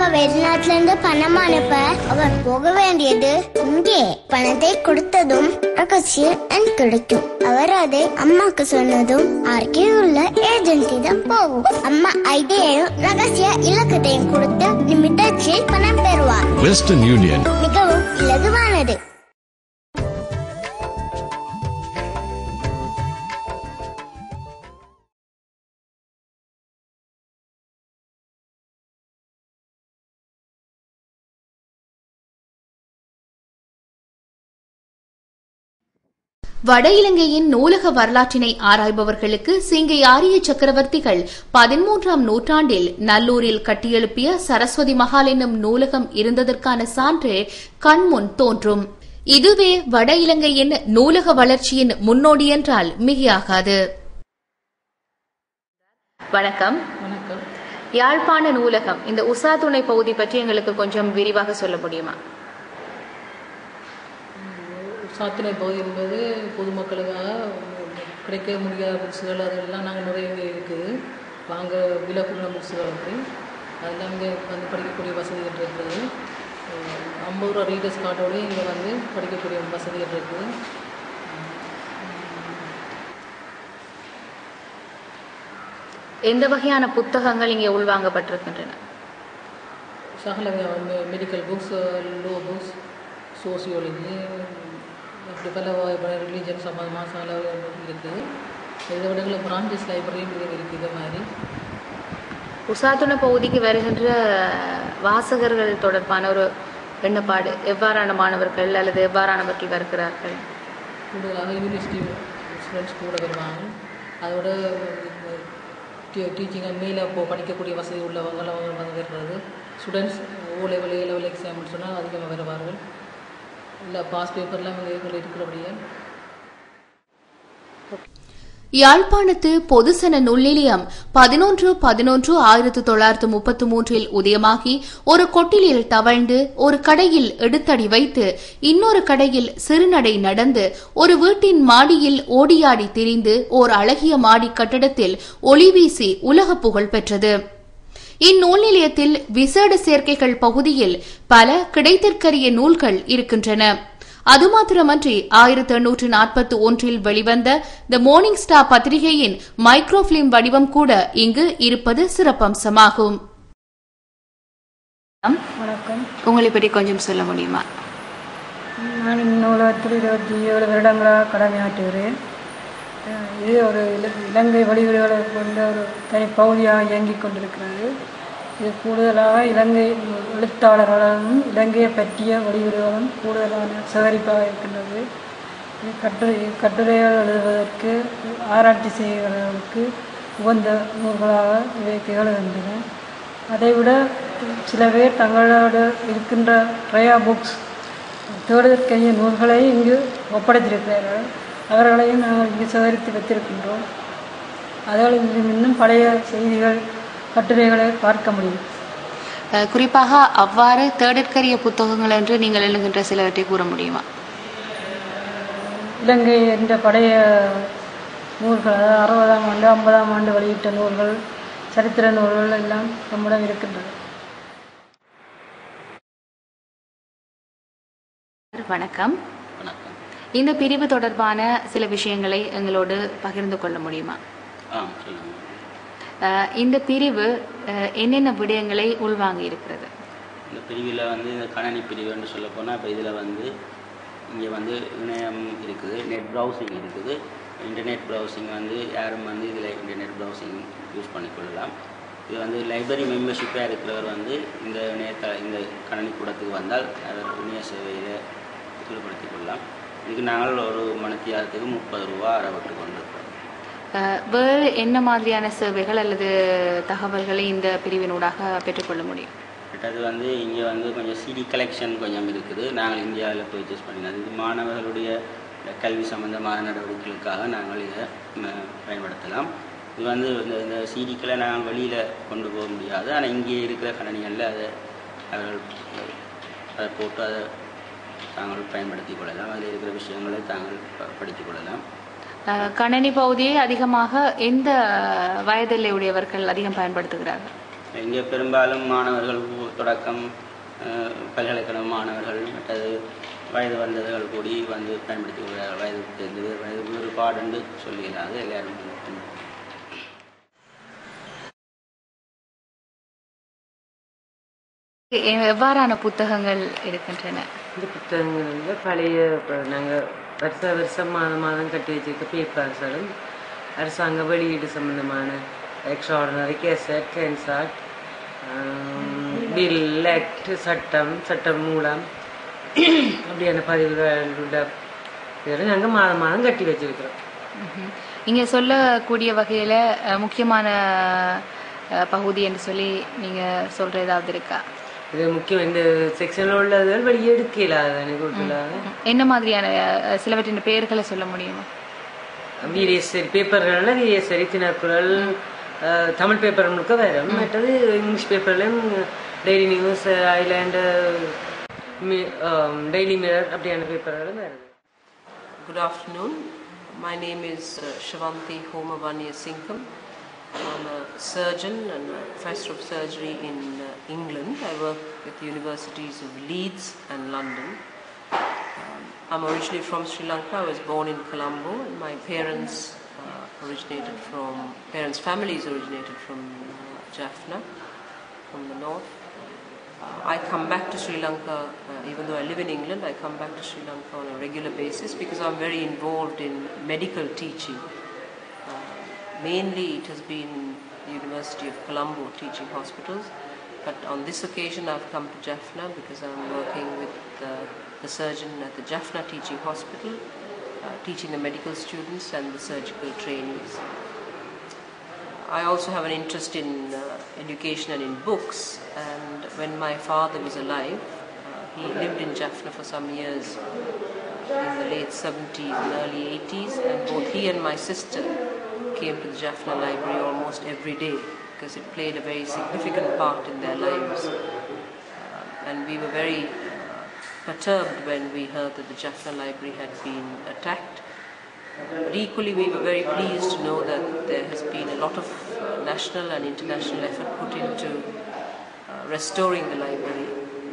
அப்பா வெளிநாட்டுல இருந்து பணம் அனுப்ப அவர் போக வேண்டியது இங்கே பணத்தை கொடுத்ததும் ரகசிய எண் கிடைக்கும். அவர் அதை அம்மாக்கு சொன்னதும் அருகே உள்ள ஏஜென்சிடம் போகும். அம்மா ஐடியையும் ரகசிய இலக்கத்தையும் கொடுத்து நிமிடத்தில் பணம் பெறுவார். Western Union. மிகவும் இலகுவானது. வட இலங்கையின் நூலக வரலாற்றினை ஆராய்பவர்களுக்கு சிங்கை ஆரிய சக்கரவர்த்திகள் பதிமூன்றாம் நூற்றாண்டில் நல்லூரில் கட்டியெழுப்பிய சரஸ்வதி மகால் என்னும் நூலகம் இருந்ததற்கான சான்று கண்முன் தோன்றும். இதுவே வட இலங்கையின் நூலக வளர்ச்சியின் முன்னோடி என்றால் மிகையாகாது. வணக்கம். வணக்கம். யாழ்ப்பாண நூலகம் இந்த உசா துணை பகுதி பற்றி எங்களுக்கு கொஞ்சம் விரிவாக சொல்ல முடியுமா? சாத்தினை பகுதி என்பது பொதுமக்களுக்காக கிடைக்க முடியாத புக்ஸுகள் அதெல்லாம் நாங்கள் நிறைய இங்கே இருக்குது வாங்க விலை கூடின புக்ஸுகள் அப்படி அதெல்லாம் இங்கே வந்து படிக்கக்கூடிய வசதிகள் இருக்குது. ஐம்பது ரூபா ரீடர்ஸ் கார்டோடய இங்கே வந்து படிக்கக்கூடிய வசதிகள் இருக்குது. எந்த வகையான புத்தகங்கள் இங்கே உள்வாங்கப்பட்டிருக்கின்றன? சகல medical books law books sociology அப்படி பல ரிலீஜன் சம்மந்தமாக சகல இருக்குது இதை விடங்கள பிரான்ச்சஸ் லைப்ரரியும் இருக்குது இதே மாதிரி. உசாத்துண பகுதிக்கு வருகின்ற வாசகர்கள் தொடர்பான ஒரு எண்ணப்பாடு எவ்வாறான மாணவர்கள் அல்லது எவ்வாறானவர்கள் வருகிறார்கள்? கூடுதலாக யூனிவர்சிட்டி ஸ்டூடெண்ட்ஸ் கூட வருவாங்க. அதோட டீச்சிங் மேலே இப்போ படிக்கக்கூடிய வசதி உள்ளவங்களாம் வந்து வர்றது students O level A level எக்ஸாம்னு சொன்னால் அதிகமாக வருவார்கள். உள்ள பாஸ் பேப்பர்லாம் இங்கே இருக்கிறபடியே. யாழ்ப்பாணத்து பொதுசன நுண்ணிலையம் பதினொன்று பதினொன்று ஆயிரத்தி தொள்ளாயிரத்து முப்பத்தி மூன்றில் உதயமாகி ஒரு கொட்டிலில் தவழ்ந்து ஒரு கடையில் எடுத்தடி வைத்து இன்னொரு கடையில் சிறுநடை நடந்து ஒரு வீட்டின் மாடியில் ஓடியாடி திரிந்து ஓர் அழகிய மாடி கட்டடத்தில் ஒளி வீசி உலக புகழ் பெற்றது. இந்நூல் நிலையத்தில் விசேட சேர்க்கைகள் பகுதியில் பல கிடைத்திற்கரிய நூல்கள் இருக்கின்றன. அது மாத்திரமன்றி ஆயிரத்தி எண்ணூற்று நாற்பத்தி ஒன்றில் வெளிவந்த த மார்னிங் ஸ்டார் பத்திரிகையின் மைக்ரோபிலிம் வடிவம் கூட இங்கு இருப்பது சிறப்பம்சமாகும். வணக்கம். உங்களை பற்றி கொஞ்சம் சொல்ல முடியுமா? நான் நூலகத்தில் இருபத்தி ஏழு வருடங்களாக கடமையாற்றுகிறேன். இது ஒரு இல- இலங்கை வழிவீடுகளை கொண்ட ஒரு தனி பகுதியாக இயங்கிக் கொண்டிருக்கிறது. இது கூடுதலாக இலங்கை எழுத்தாளர்களும் இலங்கையை பற்றிய வழிவீடுகளும் கூடுதலான சேகரிப்பாக இருக்கின்றது. இது கட்டுரை கட்டுரைகள் எழுதுவதற்கு ஆராய்ச்சி செய்கிறவர்களுக்கு உகந்த நூல்களாக இவை திகழ்கின்றன. அதைவிட சில பேர் தங்களோட இருக்கின்ற ட்ரையா புக்ஸ் தேடுதற்கைய நூல்களை இங்கு ஒப்படைத்திருக்கிறார்கள். அவர்களையும் நாங்கள் இங்கு சேகரித்து வைத்திருக்கின்றோம். அதனால் இன்னும் பழைய செய்திகள் கட்டுரைகளை பார்க்க முடியும். குறிப்பாக அவ்வாறு தேடற்கரிய புத்தகங்கள் என்று நீங்கள் எழுதுகின்ற சிலவற்றை கூற முடியுமா? இலங்கை என்ற பழைய நூல்கள் அதாவது அறுபதாம் ஆண்டு ஐம்பதாம் ஆண்டு வெளியிட்ட நூல்கள் சரித்திர நூல்கள் எல்லாம் நம்மிடம் இருக்கின்றன. வணக்கம் வணக்கம். இந்த பிரிவு தொடர்பான சில விஷயங்களை எங்களோடு பகிர்ந்து கொள்ள முடியுமா? இந்த பிரிவு என்னென்ன விடயங்களை உள்வாங்கி இருக்கிறது? இந்த பிரிவில் வந்து இந்த கணனி பிரிவுன்னு சொல்ல போனால் இப்போ இதில் வந்து இங்கே வந்து இணையம் இருக்குது நெட் ப்ரௌசிங் இருக்குது. இன்டர்நெட் ப்ரௌசிங் வந்து யாரும் வந்து இதில் இன்டர்நெட் ப்ரௌசிங் யூஸ் பண்ணிக்கொள்ளலாம் இது வந்து லைப்ரரி மெம்பர்ஷிப்பாக இருக்கிறவர் வந்து இந்த இணையத்த இந்த கணனி கூடத்துக்கு வந்தால் அவர் இணைய சேவையில் ஈடுபடுத்திக் கொள்ளலாம். இதுக்கு நாங்கள் ஒரு மணித்தியாரத்துக்கு முப்பது ரூபா அறவிட்டு கொண்டிருக்கிறோம் அஹ், வேறு என்ன மாதிரியான சேவைகள் அல்லது தகவல்களை இந்த பிரிவினூடாக பெற்றுக்கொள்ள முடியும்? அது வந்து இங்கே வந்து கொஞ்சம் சிடி கலெக்ஷன் கொஞ்சம் இருக்குது. நாங்கள் இந்தியாவில் பர்ச்சேஸ் பண்ணினது. இது மாணவர்களுடைய கல்வி சம்பந்தமான நடவடிக்கைகளுக்காக நாங்கள் இதை பயன்படுத்தலாம். இது வந்து இந்த இந்த சிடிக்களை நாங்கள் வெளியில் கொண்டு போக முடியாது. ஆனால் இங்கே இருக்கிற கணனிகளில் அதை அவர்கள் அதை போட்டு அதை தாங்கள் பயன்படுத்தி கொள்ளலாம். அதில் இருக்கிற விஷயங்களை தாங்கள் படித்துக் கொள்ளலாம். கணனி பகுதியை அதிகமாக எந்த வயதில் உடையவர்கள் அதிகம் பயன்படுத்துகிறார்கள்? இங்கே பெரும்பாலும் மாணவர்கள் தொடக்கம் அஹ், பல்கலைக்கழக மாணவர்கள் மற்றது வயது வந்தவர்கள் கூடி வந்து பயன்படுத்தி கொள்கிறார்கள். வயது தெரிந்து வயது வேறுபாடு என்று சொல்லுகிறார்கள். எல்லாரும் எவ்வாறான புத்தகங்கள் இருக்கின்றன இந்த புத்தகங்கள் வந்து பழைய நாங்கள் வருஷ வருஷம் மாதம் மாதம் கட்டி வச்சிருக்க பேப்பர்ஸும் அரசாங்க வெளியீடு சம்பந்தமான extraordinary gazette gazette bill act சட்டம் சட்டம் மூலம் அப்படியான பதிவுகள் உள்ள இதெல்லாம் நாங்கள் மாதம் மாதம் கட்டி வச்சிருக்கிறோம். இங்க சொல்லக்கூடிய வகையில முக்கியமான பகுதி என்று சொல்லி நீங்க சொல்ற ஏதாவது இருக்கா? இது முக்கியம். இந்த செக்ஷனில் உள்ளதுகள் வெளியே எடுக்கலாது எனக்கு என்ன மாதிரியான சிலவற்றின் பெயர்களை சொல்ல முடியுமா? வீரேஸ்வரி பேப்பர்கள்ல வீரேஸ்வரி தினக்குரல் தமிழ் பேப்பர் முழுக்க வரும் மற்றது English பேப்பர்லையும் daily news island daily mirror அப்படியான பேப்பர்களும் வருது Good afternoon. My name is uh, Shivanti Homavanya Singham. I'm a surgeon and a professor of surgery in uh, England. I work with the universities of Leeds and London. Um, I'm originally from Sri Lanka. I was born in Colombo, and my parents uh, originated from parents' families originated from uh, Jaffna, from the north. Uh, I come back to Sri Lanka, uh, even though I live in England, I come back to Sri Lanka on a regular basis because I'm very involved in medical teaching. Mainly it has been the University of Colombo teaching hospitals, but on this occasion I've come to Jaffna because I'm working with uh, the surgeon at the Jaffna Teaching Hospital, uh, teaching the medical students and the surgical trainees. I also have an interest in uh, education and in books. And when my father was alive, uh, he lived in Jaffna for some years uh, in the late 70s and early 80s. And both he and my sister came to the Jaffna Library almost every day because it played a very significant part in their lives. Uh, and we were very uh, perturbed when we heard that the Jaffna Library had been attacked. But equally, we were very pleased to know that there has been a lot of uh, national and international effort put into uh, restoring the library.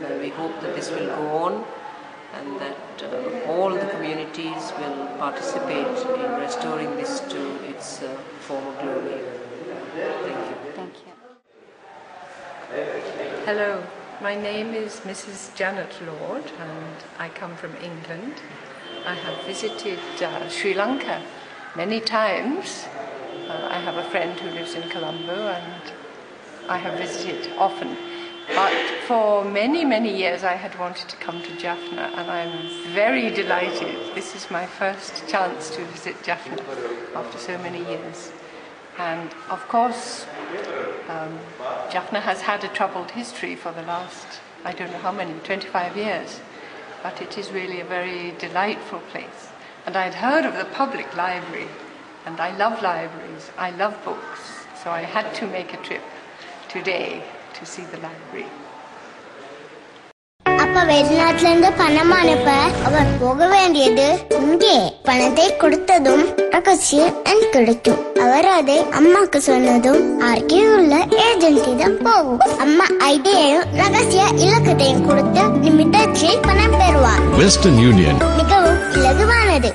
And we hope that this will go on participate in restoring this to its uh, former glory. Thank you. Thank you. Hello, my name is Mrs. Janet Lord and I come from England. I have visited uh, Sri Lanka many times. Uh, I have a friend who lives in Colombo and I have visited often. But for many, many years I had wanted to come to Jaffna and I'm very delighted. This is my first chance to visit Jaffna after so many years. And of course, um, Jaffna has had a troubled history for the last, I don't know how many, 25 years. But it is really a very delightful place. And I had heard of the public library, and I love libraries, I love books, so I had to make a trip today to see the library. அப்ப வெளிநாட்டுல இருந்து பணம் அனுப்ப அவர் போக வேண்டியது இங்கே. பணத்தை கொடுத்ததும் ரகசியம் கிடைக்கும். அவர் அதை அம்மாக்கு சொன்னதும் ஆர்கே உள்ள ஏஜென்ட்டிடம் போகும். அம்மா ஐடியையும் ரகசிய இலக்கத்தையும் கொடுத்து நிமிடத்தில் பணம் பெறுவார். Western Union, மிகவும் இலகுவானது.